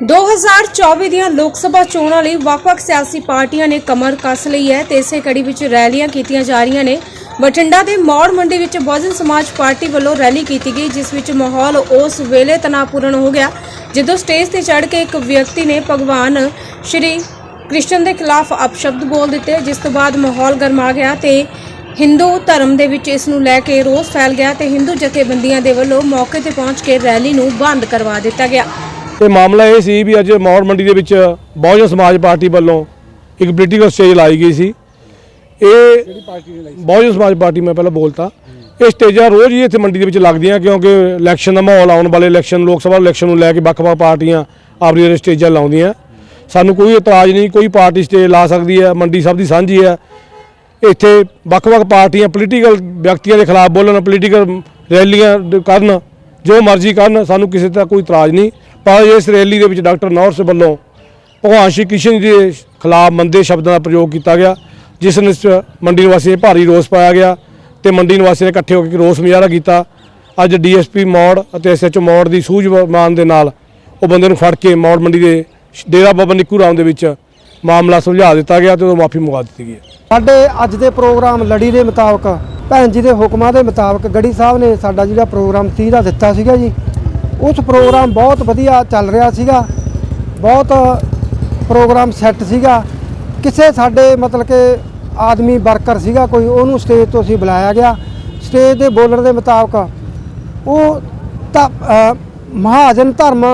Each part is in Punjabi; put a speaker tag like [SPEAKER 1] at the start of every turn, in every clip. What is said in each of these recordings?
[SPEAKER 1] 2024 ਦੀਆਂ ਲੋਕ ਸਭਾ ਚੋਣਾਂ ਲਈ ਵੱਖ-ਵੱਖ ਸਿਆਸੀ ਪਾਰਟੀਆਂ ਨੇ ਕਮਰ ਕੱਸ ਲਈ ਹੈ ਤੇ ਇਸੇ ਕੜੀ ਵਿੱਚ ਰੈਲੀਆਂ ਕੀਤੀਆਂ ਜਾ ਰਹੀਆਂ ਨੇ। ਬਠਿੰਡਾ ਦੇ ਮੌੜ ਮੰਡੀ ਵਿੱਚ ਬਹੁਜਨ ਸਮਾਜ ਪਾਰਟੀ ਵੱਲੋਂ ਰੈਲੀ ਕੀਤੀ ਗਈ, ਜਿਸ ਵਿੱਚ ਮਾਹੌਲ ਉਸ ਵੇਲੇ ਤਣਾਅਪੂਰਨ ਹੋ ਗਿਆ, ਜਦੋਂ ਸਟੇਜ ਤੇ ਚੜ੍ਹ ਕੇ ਇੱਕ ਵਿਅਕਤੀ ਨੇ ਭਗਵਾਨ ਸ਼੍ਰੀ ਕ੍ਰਿਸ਼ਨ ਦੇ ਖਿਲਾਫ ਅਪਸ਼ਬਦ ਬੋਲ ਦਿੱਤੇ, ਜਿਸ ਤੋਂ ਬਾਅਦ ਮਾਹੌਲ ਗਰਮਾ ਗਿਆ ਤੇ ਹਿੰਦੂ ਧਰਮ ਦੇ ਵਿੱਚ ਇਸ ਨੂੰ ਲੈ ਕੇ ਰੋਸ ਫੈਲ ਗਿਆ ਤੇ ਹਿੰਦੂ ਜਥੇਬੰਦੀਆਂ ਦੇ ਵੱਲੋਂ ਮੌਕੇ ਤੇ ਪਹੁੰਚ ਕੇ ਰੈਲੀ ਨੂੰ ਬੰਦ ਕਰਵਾ ਦਿੱਤਾ ਗਿਆ।
[SPEAKER 2] ਇਹ ਮਾਮਲਾ ਇਹ ਸੀ ਵੀ ਅੱਜ ਮੌੜ ਮੰਡੀ ਦੇ ਵਿੱਚ ਬਹੁਜਨ ਸਮਾਜ ਪਾਰਟੀ ਵੱਲੋਂ ਇੱਕ ਪੋਲੀਟੀਕਲ ਸਟੇਜ ਲਾਈ ਗਈ ਸੀ। ਇਹ ਬਹੁਜਨ ਸਮਾਜ ਪਾਰਟੀ ਮੈਂ ਪਹਿਲਾਂ ਬੋਲਤਾ। ਇਹ ਸਟੇਜਾਂ ਰੋਜ਼ ਹੀ ਇੱਥੇ ਮੰਡੀ ਦੇ ਵਿੱਚ ਲੱਗਦੀਆਂ ਕਿਉਂਕਿ ਇਲੈਕਸ਼ਨ ਦਾ ਮਾਹੌਲ ਆਉਣ ਵਾਲੇ ਇਲੈਕਸ਼ਨ ਲੋਕ ਸਭਾ ਇਲੈਕਸ਼ਨ ਨੂੰ ਲੈ ਕੇ ਵੱਖ-ਵੱਖ ਪਾਰਟੀਆਂ ਆਪਣੀਆਂ ਸਟੇਜਾਂ ਲਾਉਂਦੀਆਂ। ਸਾਨੂੰ ਕੋਈ ਇਤਰਾਜ਼ ਨਹੀਂ ਕੋਈ ਪਾਰਟੀ ਸਟੇਜ ਲਾ ਸਕਦੀ ਹੈ ਮੰਡੀ ਸਭ ਦੀ ਸਾਂਝੀ ਹੈ। ਇੱਥੇ ਵੱਖ-ਵੱਖ ਪਾਰਟੀਆਂ ਪੋਲੀਟੀਕਲ ਵਿਅਕਤੀਆਂ ਦੇ ਖਿਲਾਫ ਬੋਲਣ ਪੋਲੀਟੀਕਲ ਰੈਲੀਆਂ ਕਰਨ ਜੋ ਮਰਜ਼ੀ ਕਰਨ ਸਾਨੂੰ ਕਿਸੇ ਦਾ ਕੋਈ ਇਤਰਾਜ਼ ਨਹੀਂ। ਪਰ ਇਸ ਰੈਲੀ ਦੇ ਵਿੱਚ ਡਾਕਟਰ ਨੌਰਸ ਵੱਲੋਂ ਭਗਵਾਨ ਸ਼੍ਰੀ ਕ੍ਰਿਸ਼ਨ ਜੀ ਦੇ ਖਿਲਾਫ ਮੰਦੇ ਸ਼ਬਦਾਂ ਦਾ ਪ੍ਰਯੋਗ ਕੀਤਾ ਗਿਆ, ਜਿਸ ਵਿੱਚ ਮੰਡੀ ਨਿਵਾਸੀਆਂ 'ਚ ਭਾਰੀ ਰੋਸ ਪਾਇਆ ਗਿਆ ਤੇ ਮੰਡੀ ਨਿਵਾਸੀਆਂ ਨੇ ਇਕੱਠੇ ਹੋ ਕੇ ਰੋਸ ਮੁਜ਼ਾਹਰਾ ਕੀਤਾ। ਅੱਜ ਡੀਐਸਪੀ ਮੌੜ ਅਤੇ ਐਸਐਚਓ ਮੌੜ ਦੀ ਸੂਝਵਾਨ ਦੇ ਨਾਲ ਉਹ ਬੰਦੇ ਨੂੰ ਫੜ ਕੇ ਮੌੜ ਮੰਡੀ ਦੇ ਡੇਰਾ ਬਾਬਾ ਨਿੱਕੂ ਰਾਮ ਦੇ ਵਿੱਚ ਮਾਮਲਾ ਸੁਲਝਾ ਦਿੱਤਾ ਗਿਆ ਤੇ ਉਹ ਮਾਫੀ ਮੰਗਾ ਦਿੱਤੀ ਗਈ ਹੈ।
[SPEAKER 3] ਸਾਡੇ ਅੱਜ ਦੇ ਪ੍ਰੋਗਰਾਮ ਲੜੀ ਦੇ ਮੁਤਾਬਕ, ਭੈਣ ਜੀ ਦੇ ਹੁਕਮਾਂ ਦੇ ਮੁਤਾਬਕ ਗੜੀ ਸਾਹਿਬ ਨੇ ਸਾਡਾ ਜਿਹੜਾ ਪ੍ਰੋਗਰਾਮ 30 ਦਾ ਦਿੱਤਾ ਸੀਗਾ ਜੀ ਉਸ ਪ੍ਰੋਗਰਾਮ ਬਹੁਤ ਵਧੀਆ ਚੱਲ ਰਿਹਾ ਸੀਗਾ। ਬਹੁਤ ਪ੍ਰੋਗਰਾਮ ਸੈੱਟ ਸੀਗਾ। ਕਿਸੇ ਸਾਡੇ ਮਤਲਬ ਕਿ ਆਦਮੀ ਵਰਕਰ ਸੀਗਾ ਕੋਈ, ਉਹਨੂੰ ਸਟੇਜ ਤੋਂ ਅਸੀਂ ਬੁਲਾਇਆ ਗਿਆ। ਸਟੇਜ ਦੇ ਬੋਲਣ ਦੇ ਮੁਤਾਬਕ ਉਹ ਤਾਂ ਮਹਾਜਨ ਧਰਮ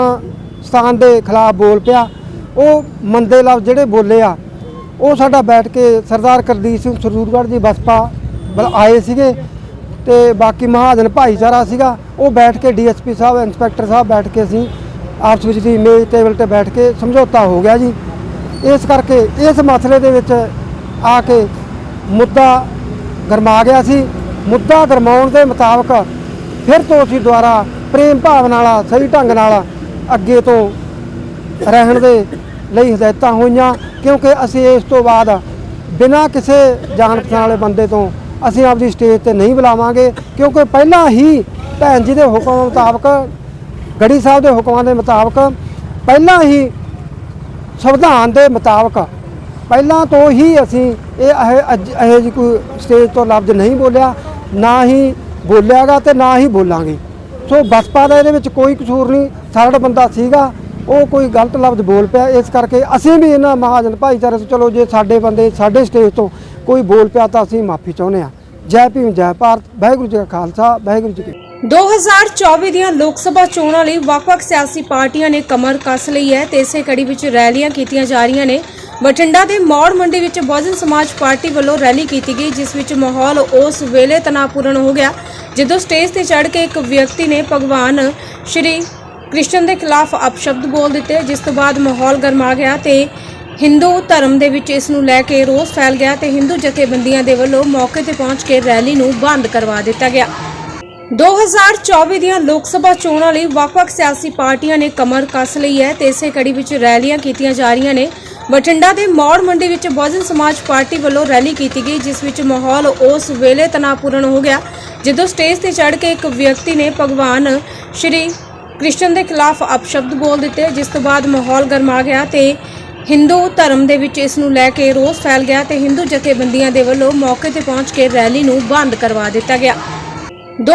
[SPEAKER 3] ਸਥਾਨ ਦੇ ਖਿਲਾਫ ਬੋਲ ਪਿਆ। ਉਹ ਮੰਦੇ ਲਫ਼ਜ਼ ਜਿਹੜੇ ਬੋਲੇ ਆ, ਉਹ ਸਾਡਾ ਬੈਠ ਕੇ ਸਰਦਾਰ ਕਰਦੀਪ ਸਿੰਘ ਸਰਦੂਰਗੜ੍ਹ ਜੀ ਬਸਪਾ ਵੱਲ ਆਏ ਸੀਗੇ। ਤੇ ਬਾਕੀ ਮਹਾਜਨ ਭਾਈਚਾਰਾ ਸੀਗਾ, ਉਹ ਬੈਠ ਕੇ ਡੀਐਸਪੀ ਸਾਹਿਬ, ਇੰਸਪੈਕਟਰ ਸਾਹਿਬ ਬੈਠ ਕੇ ਅਸੀਂ ਆਪਸ ਵਿੱਚ ਦੀ ਮੇਜ਼ ਟੇਬਲ ਤੇ ਬੈਠ ਕੇ ਸਮਝੌਤਾ ਹੋ ਗਿਆ ਜੀ। ਇਸ ਕਰਕੇ ਇਸ ਮਸਲੇ ਦੇ ਵਿੱਚ ਆ ਕੇ ਮੁੱਦਾ ਗਰਮਾ ਗਿਆ ਸੀ। ਮੁੱਦਾ ਗਰਮਾਉਣ ਦੇ ਮੁਤਾਬਕ ਫਿਰ ਤੋਂ ਅਸੀਂ ਦੁਆਰਾ ਪ੍ਰੇਮ ਭਾਵ ਨਾਲ, ਸਹੀ ਢੰਗ ਨਾਲ ਅੱਗੇ ਤੋਂ ਰਹਿਣ ਦੇ ਲਈ ਹਦਾਇਤਾਂ ਹੋਈਆਂ, ਕਿਉਂਕਿ ਅਸੀਂ ਇਸ ਤੋਂ ਬਾਅਦ ਬਿਨਾਂ ਕਿਸੇ ਜਾਣ ਪਛਾਣ ਵਾਲੇ ਬੰਦੇ ਤੋਂ ਅਸੀਂ ਆਪਦੀ ਸਟੇਜ ਤੇ ਨਹੀਂ ਬੁਲਾਵਾਂਗੇ, ਕਿਉਂਕਿ ਪਹਿਲਾਂ ਹੀ ਭੈਣ ਜੀ ਦੇ ਹੁਕਮ ਮੁਤਾਬਕ, ਗੜੀ ਸਾਹਿਬ ਦੇ ਹੁਕਮਾਂ ਦੇ ਮੁਤਾਬਕ, ਪਹਿਲਾਂ ਹੀ ਸੰਵਿਧਾਨ ਦੇ ਮੁਤਾਬਕ, ਪਹਿਲਾਂ ਤੋਂ ਹੀ ਅਸੀਂ ਇਹ ਇਹ ਅੱਜ- ਇਹੋ ਜਿਹੀ ਕੋਈ ਸਟੇਜ ਤੋਂ ਲਫ਼ਜ਼ ਨਹੀਂ ਬੋਲਿਆ, ਨਾ ਹੀ ਬੋਲਿਆਗਾ ਤੇ ਨਾ ਹੀ ਬੋਲਾਂਗੇ। ਸੋ ਬਸਪਾ ਦਾ ਇਹਦੇ ਵਿੱਚ ਕੋਈ ਕਸੂਰ ਨਹੀਂ, ਸਾਡਾ ਬੰਦਾ ਸੀਗਾ, ਉਹ ਕੋਈ ਗਲਤ ਲਫ਼ਜ਼ ਬੋਲ ਪਿਆ, ਇਸ ਕਰਕੇ ਅਸੀਂ ਵੀ ਇਹਨਾਂ ਮਹਾਜਨ ਭਾਈਚਾਰੇ ਤੋਂ, ਚਲੋ ਜੇ ਸਾਡੇ ਬੰਦੇ ਸਾਡੇ ਸਟੇਜ ਤੋਂ ਕੋਈ ਬੋਲ ਪਿਆ ਤਾਂ ਅਸੀਂ ਮਾਫੀ ਚਾਹੁੰਦੇ ਹਾਂ। ਜੈ ਭੀਮ, ਜੈ ਭਾਰਤ, ਵਾਹਿਗੁਰੂ ਜੀ ਕਾ ਖਾਲਸਾ, ਵਾਹਿਗੁਰੂ ਜੀ ਕੀ
[SPEAKER 1] 2024 ਦੀਆਂ ਲੋਕ ਸਭਾ ਚੋਣਾਂ ਲਈ ਵੱਖ-ਵੱਖ ਸਿਆਸੀ ਪਾਰਟੀਆਂ ਨੇ ਕਮਰ ਕੱਸ ਲਈ ਹੈ ਤੇ ਇਸੇ ਕੜੀ ਵਿੱਚ ਰੈਲੀਆਂ ਕੀਤੀਆਂ ਜਾ ਰਹੀਆਂ ਨੇ। ਬਠਿੰਡਾ ਦੇ ਮੌੜ ਮੰਡੀ ਵਿੱਚ ਬਹੁਜਨ ਸਮਾਜ ਪਾਰਟੀ ਵੱਲੋਂ ਰੈਲੀ ਕੀਤੀ ਗਈ, ਜਿਸ ਵਿੱਚ ਮਾਹੌਲ ਉਸ ਵੇਲੇ ਤਣਾਅਪੂਰਨ ਹੋ ਗਿਆ, ਜਦੋਂ ਸਟੇਜ ਤੇ ਚੜ੍ਹ ਕੇ ਇੱਕ ਵਿਅਕਤੀ ਨੇ ਭਗਵਾਨ ਸ਼੍ਰੀ ਕ੍ਰਿਸ਼ਨ ਦੇ ਖਿਲਾਫ ਅਪਸ਼ਬਦ ਬੋਲ ਦਿੱਤੇ, ਜਿਸ ਤੋਂ ਬਾਅਦ ਮਾਹੌਲ ਗਰਮਾ ਗਿਆ ਤੇ ਹਿੰਦੂ ਧਰਮ ਦੇ ਵਿੱਚ ਇਸ ਨੂੰ ਲੈ ਕੇ ਰੋਸ ਫੈਲ ਗਿਆ ਤੇ ਹਿੰਦੂ ਜਥੇਬੰਦੀਆਂ ਦੇ ਵੱਲੋਂ ਮੌਕੇ ਤੇ ਪਹੁੰਚ ਕੇ ਰੈਲੀ ਨੂੰ ਬੰਦ ਕਰਵਾ ਦਿੱਤਾ ਗਿਆ। 2024 ਦੀਆਂ ਲੋਕ ਸਭਾ ਚੋਣਾਂ ਲਈ ਵੱਖ-ਵੱਖ ਸਿਆਸੀ ਪਾਰਟੀਆਂ ਨੇ ਕਮਰ ਕੱਸ ਲਈ ਹੈ ਤੇ ਇਸੇ ਕੜੀ ਵਿੱਚ ਰੈਲੀਆਂ ਕੀਤੀਆਂ ਜਾ ਰਹੀਆਂ ਨੇ। ਬਠਿੰਡਾ ਦੇ ਮੌੜ ਮੰਡੀ ਵਿੱਚ ਬਹੁਜਨ ਸਮਾਜ ਪਾਰਟੀ ਵੱਲੋਂ ਰੈਲੀ ਕੀਤੀ ਗਈ, ਜਿਸ ਵਿੱਚ ਮਾਹੌਲ ਉਸ ਵੇਲੇ ਤਣਾਅਪੂਰਨ ਹੋ ਗਿਆ, ਜਦੋਂ ਸਟੇਜ ਤੇ ਚੜ੍ਹ ਕੇ ਇੱਕ ਵਿਅਕਤੀ ਨੇ ਭਗਵਾਨ ਸ਼੍ਰੀ ਕ੍ਰਿਸ਼ਨ ਦੇ ਖਿਲਾਫ ਅਪਸ਼ਬਦ ਬੋਲ ਦਿੱਤੇ, ਜਿਸ ਤੋਂ ਬਾਅਦ ਮਾਹੌਲ ਗਰਮਾ ਗਿਆ ਤੇ ਹਿੰਦੂ ਧਰਮ ਦੇ ਵਿੱਚ ਇਸ ਨੂੰ ਲੈ ਕੇ ਰੋਸ ਫੈਲ ਗਿਆ ਤੇ ਹਿੰਦੂ ਜਥੇਬੰਦੀਆਂ ਦੇ ਵੱਲੋਂ ਮੌਕੇ ਤੇ ਪਹੁੰਚ ਕੇ ਰੈਲੀ ਨੂੰ ਬੰਦ ਕਰਵਾ ਦਿੱਤਾ ਗਿਆ। ਦੋ